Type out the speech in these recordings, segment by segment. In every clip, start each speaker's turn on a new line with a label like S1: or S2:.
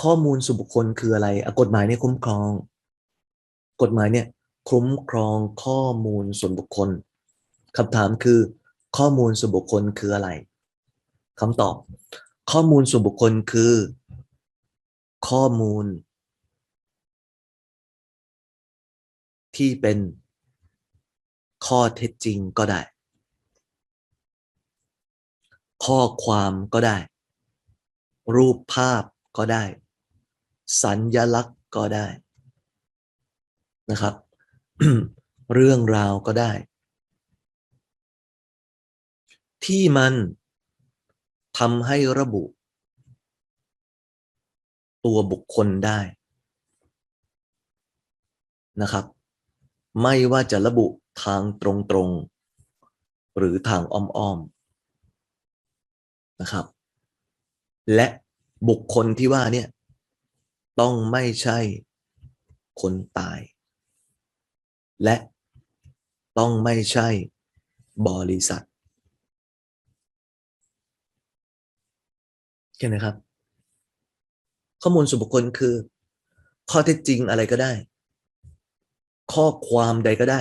S1: ข้อมูลส่วนบุคคลคืออะไรกฎหมายเนี่ยคุ้มครอง กฎหมายเนี่ยคุ้มครองข้อมูลส่วนบุคคลคำถามคือ ข้อมูลส่วนบุคคลคืออะไรคำตอบ ข้อมูลส่วนบุคคลคือ ข้อมูล ที่เป็นข้อเท็จจริงก็ได้ ข้อความก็ได้ รูปภาพก็ได้ สัญญลักษณ์ก็ได้นะครับ เรื่องราวก็ได้ ที่มันทำให้ระบุ ตัวบุคคลได้นะครับ ไม่ว่าจะระบุทางตรงๆ หรือทางอ้อมๆนะครับ และบุคคลที่ว่าเนี่ย ต้องไม่ใช่คนตาย และต้องไม่ใช่บริษัทใช่ไหมครับ ข้อมูลส่วนบุคคลคือ ข้อเท็จจริงอะไรก็ได้ ข้อความใดก็ได้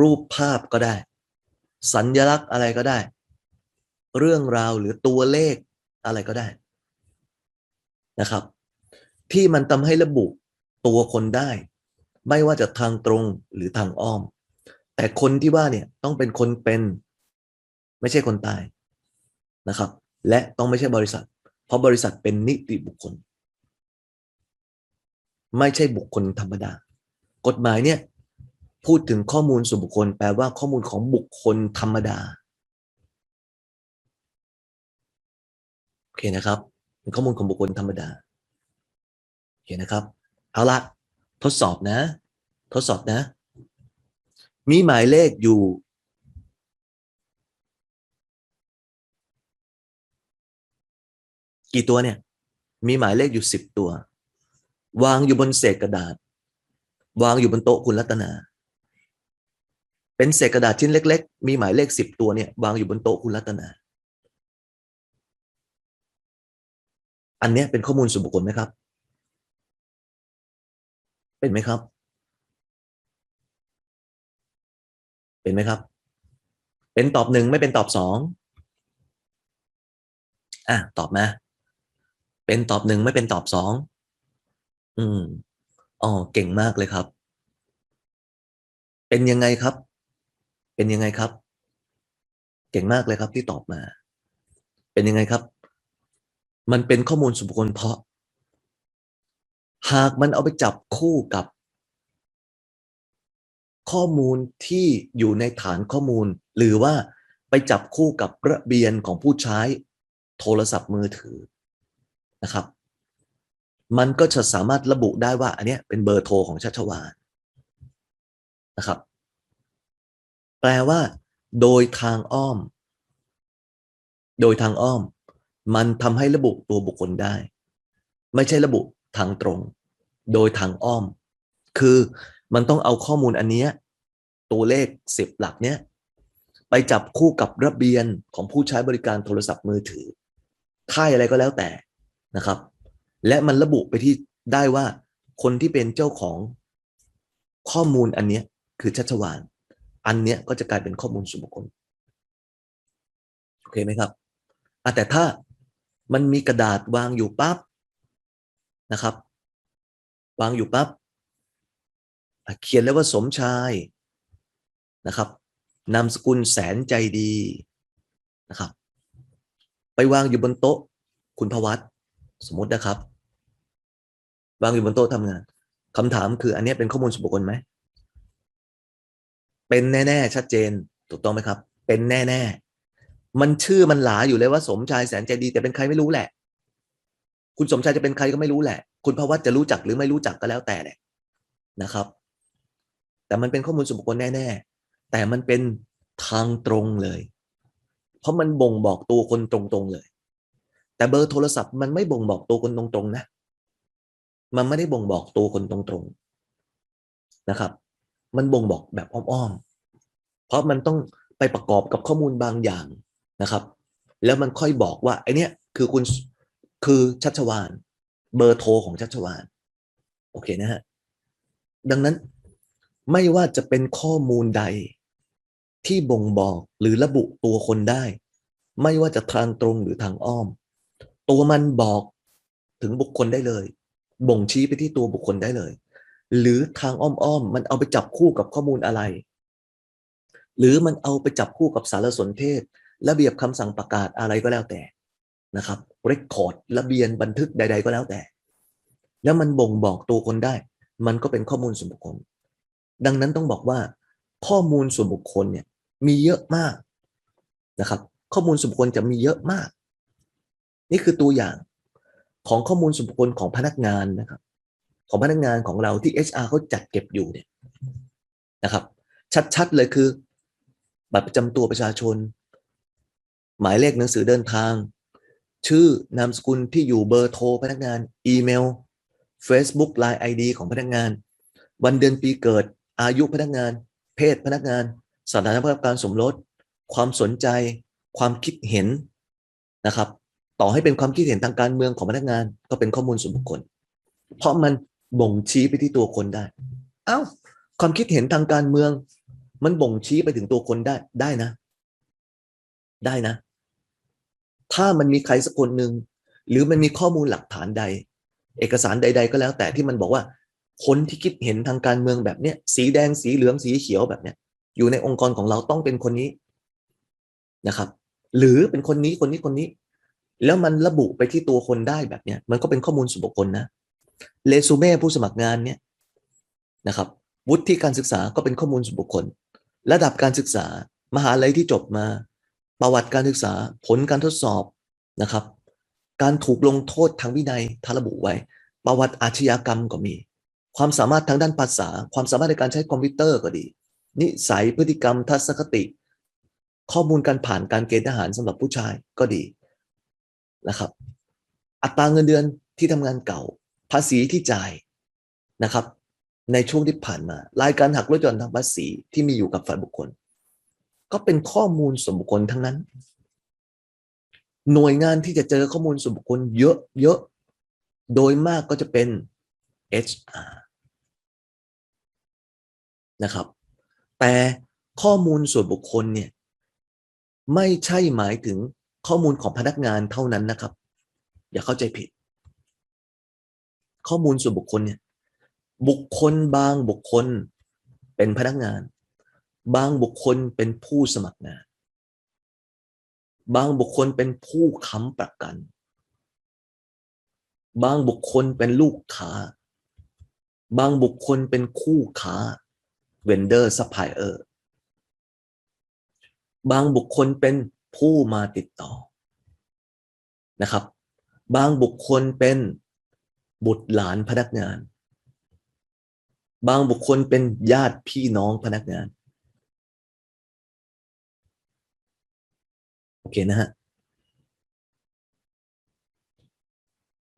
S1: รูปภาพก็ได้ สัญญลักษณ์อะไรก็ได้ เรื่องราวหรือตัวเลขอะไรก็ได้นะครับ ที่มันทำให้ระบุตัวคนได้ ไม่ว่าจะทางตรงหรือทางอ้อม แต่คนที่ว่าเนี่ยต้องเป็นคนเป็น ไม่ใช่คนตายนะครับ และต้องไม่ใช่บริษัท เพราะบริษัทเป็นนิติบุคคล ไม่ใช่บุคคลธรรมดา กฎหมายเนี่ยพูดถึงข้อมูลส่วนบุคคล แปลว่าข้อมูลของบุคคลธรรมดาโอเคนะครับเป็นข้อมูลของบุคคลธรรมดา เคนะครับ เอาละทดสอบนะ ทดสอบนะ มีหมายเลขอยู่กี่ตัวเนี่ย มีหมายเลขอยู่สิบตัว วางอยู่บนเศษกระดาษ วางอยู่บนโต๊ะคุณรัตนา เป็นเศษกระดาษชิ้นเล็ก ๆ มีหมายเลขสิบตัวเนี่ย วางอยู่บนโต๊ะคุณรัตนา อันนี้เป็นข้อมูลส่วนบุคคลไหมครับ เป็นไหมครับ เป็นไหมครับ เป็นตอบหนึ่งไม่เป็นตอบสองอะตอบมา เป็นตอบหนึ่งไม่เป็นตอบสองอืมอ๋อเก่งมากเลยครับ เป็นยังไงครับ เป็นยังไงครับ เก่งมากเลยครับที่ตอบมา เป็นยังไงครับ มันเป็นข้อมูลส่วนบุคคลเพราะ หากมันเอาไปจับคู่กับ ข้อมูลที่อยู่ในฐานข้อมูล หรือว่าไปจับคู่กับระเบียนของผู้ใช้โทรศัพท์มือถือนะครับ มันก็จะสามารถระบุได้ว่าอันเนี้ยเป็นเบอร์โทรของชัชวานนะครับ แปลว่า โดยทางอ้อม โดยทางอ้อม มันทำให้ระบุตัวบุคคลได้ ไม่ใช่ระบุ ทางตรง โดยทางอ้อม คือมันต้องเอาข้อมูลอันเนี้ยตัวเลขสิบหลักเนี้ยไปจับคู่กับระเบียนของผู้ใช้บริการโทรศัพท์มือถือค่ายอะไรก็แล้วแต่นะครับ และมันระบุไปที่ได้ว่าคนที่เป็นเจ้าของข้อมูลอันเนี้ยคือชัชวาน อันเนี้ยก็จะกลายเป็นข้อมูลส่วนบุคคลโอเคไหมครับอะแต่ถ้ามันมีกระดาษวางอยู่ปั๊บ นะครับ วางอยู่ปั๊บเขียนแล้วว่าสมชายนะครับนามสกุลแสนใจดีนะครับ ไปวางอยู่บนโต๊ะ คุณพวัตสมมตินะครับ วางอยู่บนโต๊ะทำงานคำถามคืออันนี้เป็นข้อมูลส่วนบุคคลไหม เป็นแน่ ๆ ชัดเจน ถูกต้องไหมครับ เป็นแน่ ๆ มันชื่อมันหลาอยู่เลยว่าสมชายแสนใจดี แต่เป็นใครไม่รู้แหละ คุณสมชายจะเป็นใครก็ไม่รู้แหละ คุณพวัตจะรู้จักหรือไม่รู้จักก็แล้วแต่แหละนะครับ แต่มันเป็นข้อมูลส่วนบุคคลแน่ ๆ แต่มันเป็นทางตรงเลย เพราะมันบ่งบอกตัวคนตรงๆเลย แต่เบอร์โทรศัพท์มันไม่บ่งบอกตัวคนตรงๆนะ มันไม่ได้บ่งบอกตัวคนตรงๆนะครับ มันบ่งบอกแบบอ้อมๆ เพราะมันต้องไปประกอบกับข้อมูลบางอย่างนะครับ แล้วมันค่อยบอกว่าไอเนี้ยคือคุณ คือชัชวานเบอร์โทรของชัชวานโอเคนะฮะดังนั้นไม่ว่าจะเป็นข้อมูลใดที่บ่งบอกหรือระบุตัวคนได้ ไม่ว่าจะทางตรงหรือทางอ้อม ตัวมันบอกถึงบุคคลได้เลย บ่งชี้ไปที่ตัวบุคคลได้เลย หรือทางอ้อมๆมันเอาไปจับคู่กับข้อมูลอะไร หรือมันเอาไปจับคู่กับสารสนเทศ ระเบียบคำสั่งประกาศอะไรก็แล้วแต่ นะครับเรคคอร์ดระเบียนบันทึกใด ๆ ก็แล้วแต่ แล้วมันบ่งบอกตัวคนได้ มันก็เป็นข้อมูลส่วนบุคคล ดังนั้นต้องบอกว่า ข้อมูลส่วนบุคคลเนี่ยมีเยอะมากนะครับ ข้อมูลส่วนบุคคลจะมีเยอะมาก นี่คือตัวอย่างของข้อมูลส่วนบุคคลของพนักงานนะครับ ของพนักงานของเราที่ HR เขาจัดเก็บอยู่เนี่ยนะครับ ชัดๆเลยคือบัตรประจำตัวประชาชน หมายเลขหนังสือเดินทาง ชื่อนามสกุลที่อยู่เบอร์โทรพนักงาน อีเมล Facebook Line ID ของพนักงาน วันเดือนปีเกิด อายุพนักงาน เพศพนักงาน สถานะภาพการสมรส ความสนใจ ความคิดเห็นนะครับ ต่อให้เป็นความคิดเห็นทางการเมืองของพนักงาน ก็เป็นข้อมูลส่วนบุคคล เพราะมันบ่งชี้ไปที่ตัวคนได้ เอ้า ความคิดเห็นทางการเมือง มันบ่งชี้ไปถึงตัวคนได้ได้นะ ได้นะ ถ้ามันมีใครสักคนหนึ่งหรือมันมีข้อมูลหลักฐานใด เอกสารใด ๆ ก็แล้วแต่ที่มันบอกว่า คนที่คิดเห็นทางการเมืองแบบเนี้ยสีแดงสีเหลืองสีเขียวแบบเนี้ยอยู่ในองค์กรของเราต้องเป็นคนนี้นะครับ หรือเป็นคนนี้คนนี้คนนี้ แล้วมันระบุไปที่ตัวคนได้แบบเนี้ยมันก็เป็นข้อมูลส่วนบุคคลนะเรซูเม่ผู้สมัครงานเนี่ยนะครับ วุฒิการศึกษาก็เป็นข้อมูลส่วนบุคคล ระดับการศึกษามหาลัยที่จบมา ประวัติการศึกษาผลการทดสอบนะครับ การถูกลงโทษทางวินัยทาระบุไว้ ประวัติอาชญากรรมก็มี ความสามารถทางด้านภาษา ความสามารถในการใช้คอมพิวเตอร์ก็ดี นิสัยพฤติกรรมทัศนคติ ข้อมูลการผ่านการเกณฑ์ทหารสำหรับผู้ชายก็ดีนะครับ อัตราเงินเดือนที่ทำงานเก่า ภาษีที่จ่ายนะครับ ในช่วงที่ผ่านมา รายการหักลดหย่อนทางภาษีที่มีอยู่กับฝ่ายบุคคล ก็เป็นข้อมูลส่วนบุคคลทั้งนั้น หน่วยงานที่จะเจอข้อมูลส่วนบุคคลเยอะเยอะโดยมากก็จะเป็น HR นะครับ แต่ข้อมูลส่วนบุคคลเนี่ยไม่ใช่หมายถึงข้อมูลของพนักงานเท่านั้นนะครับ อย่าเข้าใจผิด ข้อมูลส่วนบุคคลเนี่ยบุคคลบางบุคคลเป็นพนักงาน บางบุคคลเป็นผู้สมัครงาน บางบุคคลเป็นผู้ค้ำประกัน บางบุคคลเป็นลูกค้า บางบุคคลเป็นคู่ค้า vendor supplier บางบุคคลเป็นผู้มาติดต่อนะครับ บางบุคคลเป็นบุตรหลานพนักงาน บางบุคคลเป็นญาติพี่น้องพนักงาน โอ เคนะฮะ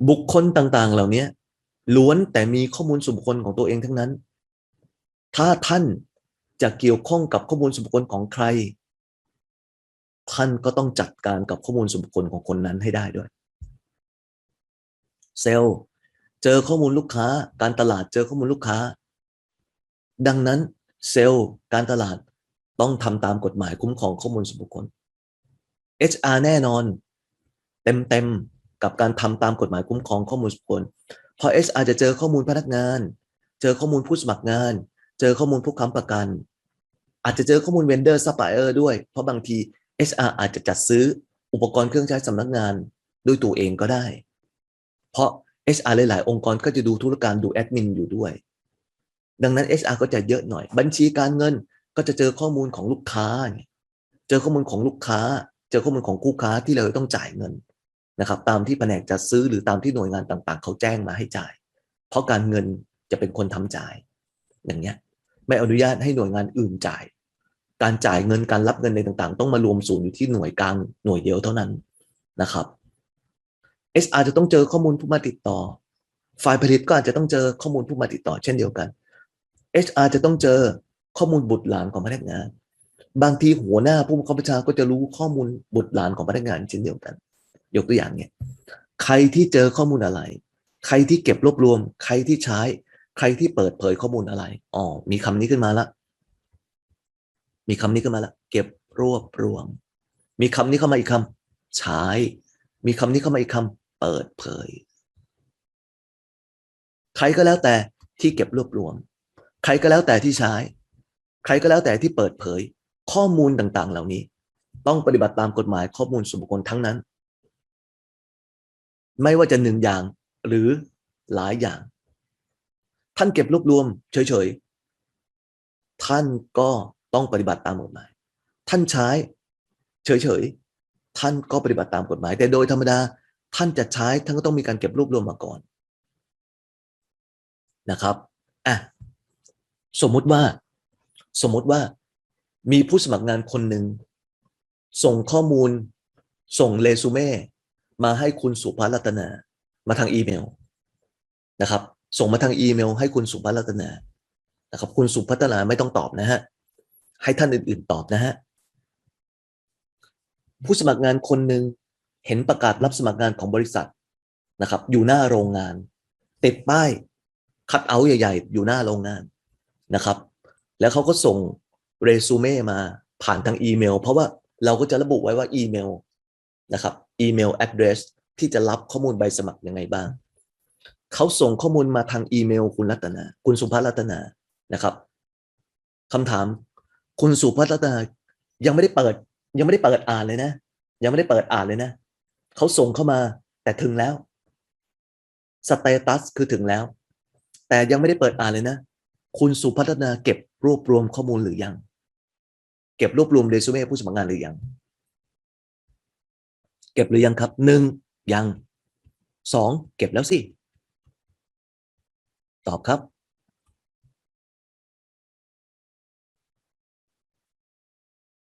S1: บุคคลต่าง ๆ เหล่านี้ล้วนแต่มีข้อมูลส่วนบุคคลของตัวเองทั้งนั้น ถ้าท่านจะเกี่ยวข้องกับข้อมูลส่วนบุคคลของใคร ท่านก็ต้องจัดการกับข้อมูลส่วนบุคคลของคนนั้นให้ได้ด้วย เซลล์เจอข้อมูลลูกค้า การตลาดเจอข้อมูลลูกค้า ดังนั้นเซลล์การตลาดต้องทำตามกฎหมายคุ้มครองข้อมูลส่วนบุคคล HR แน่นอน เต็มๆ กับการทำตามกฎหมายคุ้มครองข้อมูลส่วนบุคคลพราะ HR จะเจอข้อมูลพนักงาน เจอข้อมูลผู้สมัครงาน เจอข้อมูลผู้ค้ำประกัน อาจจะเจอข้อมูล vendor supplier ด้วย เพราะบางที HR อาจจะจัดซื้ออุปกรณ์เครื่องใช้สำนักงานด้วยตัวเองก็ได้ เพราะ HR หลาย ๆ องค์กรก็จะดูธุรการดูแอดมินอยู่ด้วย ดังนั้น HR ก็จะเยอะหน่อย บัญชีการเงินก็จะเจอข้อมูลของลูกค้า เจอข้อมูลของลูกค้า เจอข้อมูลของคู่ค้าที่เราต้องจ่ายเงินนะครับ ตามที่แผนกจัดซื้อหรือตามที่หน่วยงานต่างๆ เขาแจ้งมาให้จ่าย เพราะการเงินจะเป็นคนทำจ่าย อย่างเงี้ย ไม่อนุญาตให้หน่วยงานอื่นจ่าย การจ่ายเงินการรับเงินในต่างๆ ต้องมารวมศูนย์อยู่ที่หน่วยกลางหน่วยเดียวเท่านั้นนะครับ SR จะต้องเจอข้อมูลผู้มาติดต่อ ฝ่ายผลิตก็อาจจะต้องเจอข้อมูลผู้มาติดต่อ เช่นเดียวกัน HR จะต้องเจอข้อมูลบุตรหลานของพนักงาน บางทีหัวหน้าผู้บังคับบัญชาก็จะรู้ข้อมูลบุตรหลานของพนักงานเช่นเดียวกัน ยกตัวอย่างเนี่ยใครที่เจอข้อมูลอะไร ใครที่เก็บรวบรวม ใครที่ใช้ ใครที่เปิดเผยข้อมูลอะไรอ๋อมีคำนี้ขึ้นมาละ มีคำนี้ขึ้นมาละ เก็บรวบรวม มีคำนี้เข้ามาอีกคำใช้ มีคำนี้เข้ามาอีกคำเปิดเผย ใครก็แล้วแต่ที่เก็บรวบรวม ใครก็แล้วแต่ที่ใช้ ใครก็แล้วแต่ที่เปิดเผย ข้อมูลต่างๆ เหล่านี้ ต้องปฏิบัติตามกฎหมายข้อมูลส่วนบุคคลทั้งนั้น ไม่ว่าจะหนึ่งอย่างหรือหลายอย่าง ท่านเก็บรวบรวม เฉยๆ ท่านก็ต้องปฏิบัติตามกฎหมาย ท่านใช้ เฉยๆ ท่านก็ปฏิบัติตามกฎหมาย แต่โดยธรรมดาท่านจะใช้ท่านก็ต้องมีการเก็บรวบรวมมาก่อนนะครับอะสมมุติว่า สมมุติว่า มีผู้สมัครงานคนหนึ่งส่งข้อมูล ส่งเรซูเม่มาให้คุณสุภารัตนา มาทางอีเมลนะครับ ส่งมาทางอีเมล ให้คุณสุภารัตนานะครับ คุณสุพัฒนาไม่ต้องตอบนะฮะให้ท่านอื่น ๆ ตอบนะฮะผู้สมัครงานคนหนึ่งเห็นประกาศรับสมัครงานของบริษัทนะครับ อยู่หน้าโรงงาน ติดป้ายคัดเอาท์ใหญ่ ๆ อยู่หน้าโรงงานนะครับ แล้วเขาก็ส่ง เรซูเม่มาผ่านทางอีเมล เพราะว่าเราก็จะระบุไว้ว่าอีเมลนะครับอีเมล address ที่จะรับข้อมูลใบสมัครยังไงบ้าง เขาส่งข้อมูลมาทางอีเมล คุณรัตนา คุณสุภารัตนานะครับคำถาม คุณสุภารัตนายังไม่ได้เปิด ยังไม่ได้เปิดอ่านเลยนะ ยังไม่ได้เปิดอ่านเลยนะเขาส่งเข้ามาแต่ถึงแล้วสเตตัสคือถึงแล้ว แต่ยังไม่ได้เปิดอ่านเลยนะ คุณสุพัฒนาเก็บรวบรวมข้อมูลหรือยัง ก็บรวบรวมเรซูเม่ผู้สมัครงานหรือยัง เก็บหรือยังครับหนึ่งยังสองเก็บแล้วสิ ตอบครับ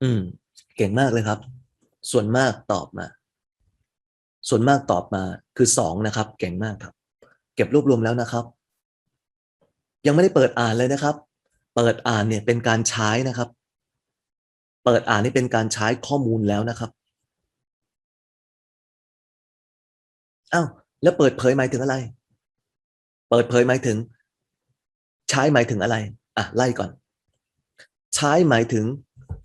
S1: อืม เก่งมากเลยครับ ส่วนมากตอบมา ส่วนมากตอบมาคือสองนะครับ เก่งมากครับ เก็บรวบรวมแล้วนะครับ ยังไม่ได้เปิดอ่านเลยนะครับ เปิดอ่านเนี่ยเป็นการใช้นะครับ เปิดอ่านนี่เป็นการใช้ข้อมูลแล้วนะครับอ้าวแล้วเปิดเผยหมายถึงอะไร เปิดเผยหมายถึง ใช้หมายถึงอะไรอะไล่ก่อน ใช้หมายถึง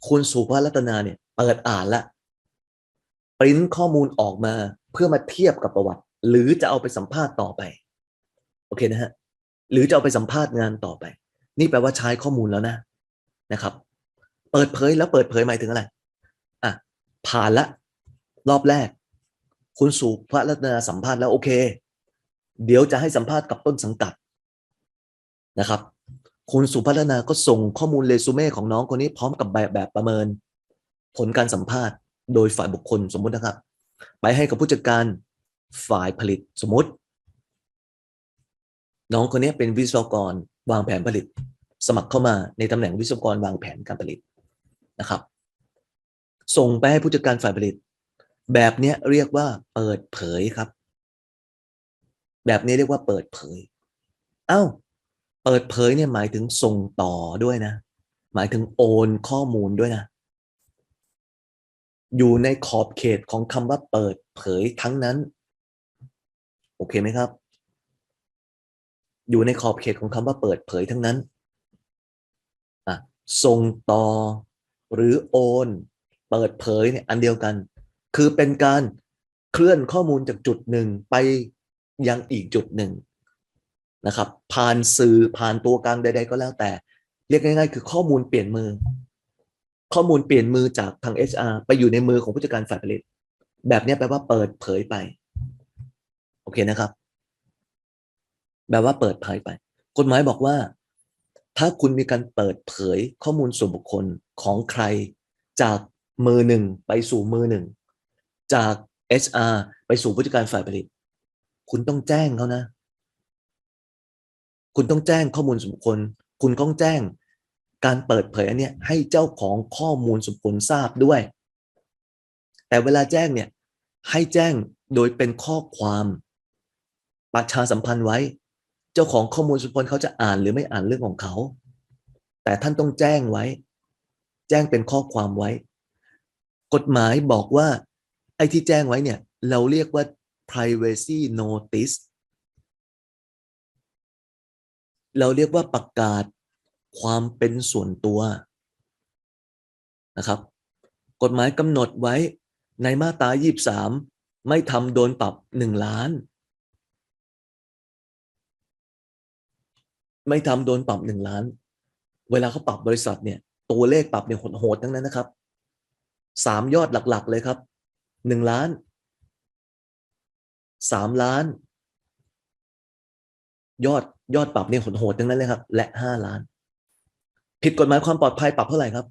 S1: คุณสุภารัตนาเนี่ย เปิดอ่านละปริ้นข้อมูลออกมาเพื่อมาเทียบกับประวัติ หรือจะเอาไปสัมภาษณ์ต่อไปโอเคนะฮะหรือจะเอาไปสัมภาษณ์งานต่อไป นี่แปลว่าใช้ข้อมูลแล้วนะนะครับ เปิดเผยแล้วเปิดเผยหมายถึงอะไรอะผ่านละ รอบแรก คุณสุภรัตนาสัมภาษณ์แล้วโอเค เดี๋ยวจะให้สัมภาษณ์กับต้นสังกัดนะครับ คุณสุพัฒนาก็ส่งข้อมูลเรซูเม่ของน้องคนนี้พร้อมกับแบบแบบประเมิน ผลการสัมภาษณ์ โดยฝ่ายบุคคลสมมุตินะครับ ไปให้กับผู้จัดการฝ่ายผลิตสมมติ น้องคนนี้เป็นวิศวกรวางแผนผลิต สมัครเข้ามาในตำแหน่งวิศวกรวางแผนการผลิต นะครับ ส่งไปให้ผู้จัดการฝ่ายผลิต แบบนี้เรียกว่าเปิดเผยครับ แบบนี้เรียกว่าเปิดเผย เอ้า เปิดเผยเนี่ยหมายถึงส่งต่อด้วยนะ หมายถึงโอนข้อมูลด้วยนะ อยู่ในขอบเขตของคำว่าเปิดเผยทั้งนั้น โอเคไหมครับ อยู่ในขอบเขตของคำว่าเปิดเผยทั้งนั้นอะส่งต่อ หรือโอน เปิดเผยเนี่ยอันเดียวกัน คือเป็นการเคลื่อนข้อมูลจากจุดหนึ่งไปยังอีกจุดหนึ่งนะครับ ผ่านสื่อผ่านตัวกลางใด ๆ ก็แล้วแต่ เรียกง่าย ๆ คือข้อมูลเปลี่ยนมือ ข้อมูลเปลี่ยนมือจากทาง HR ไปอยู่ในมือของผู้จัดการฝ่ายผลิต แบบนี้แปลว่าเปิดเผยไป โอเคนะครับ แบบว่าเปิดเผยไป กฎหมายบอกว่า ถ้าคุณมีการเปิดเผยข้อมูลส่วนบุคคลของใคร จากมือหนึ่งไปสู่มือหนึ่ง จาก HR ไปสู่ผู้จัดการฝ่ายผลิต คุณต้องแจ้งเขานะ คุณต้องแจ้งข้อมูลส่วนบุคคล คุณต้องแจ้งการเปิดเผยอันเนี้ยให้เจ้าของข้อมูลส่วนบุคคลทราบด้วย แต่เวลาแจ้งเนี่ยให้แจ้งโดยเป็นข้อความประชาสัมพันธ์ไว้ เจ้าของข้อมูลส่วนบุคคลเขาจะอ่านหรือไม่อ่านเรื่องของเขา แต่ท่านต้องแจ้งไว้ แจ้งเป็นข้อความไว้ กฎหมายบอกว่า ไอ้ที่แจ้งไว้เนี่ย เราเรียกว่า privacy notice เราเรียกว่าประกาศความเป็นส่วนตัวนะครับ กฎหมายกำหนดไว้ในมาตรา 23 ไม่ทำโดนปรับ 1 ล้าน ไม่ทำโดนปรับหนึ่งล้าน เวลาเขาปรับบริษัทเนี่ย ตัวเลขปรับเนี่ยโหดๆทั้งนั้นนะครับสามยอดหลักๆ เลยครับหนึ่งล้านสามล้าน ยอดยอดปรับเนี่ยโหดๆทั้งนั้นเลยครับ และห้าล้าน ผิดกฎหมายความปลอดภัยปรับเท่าไหร่ครับ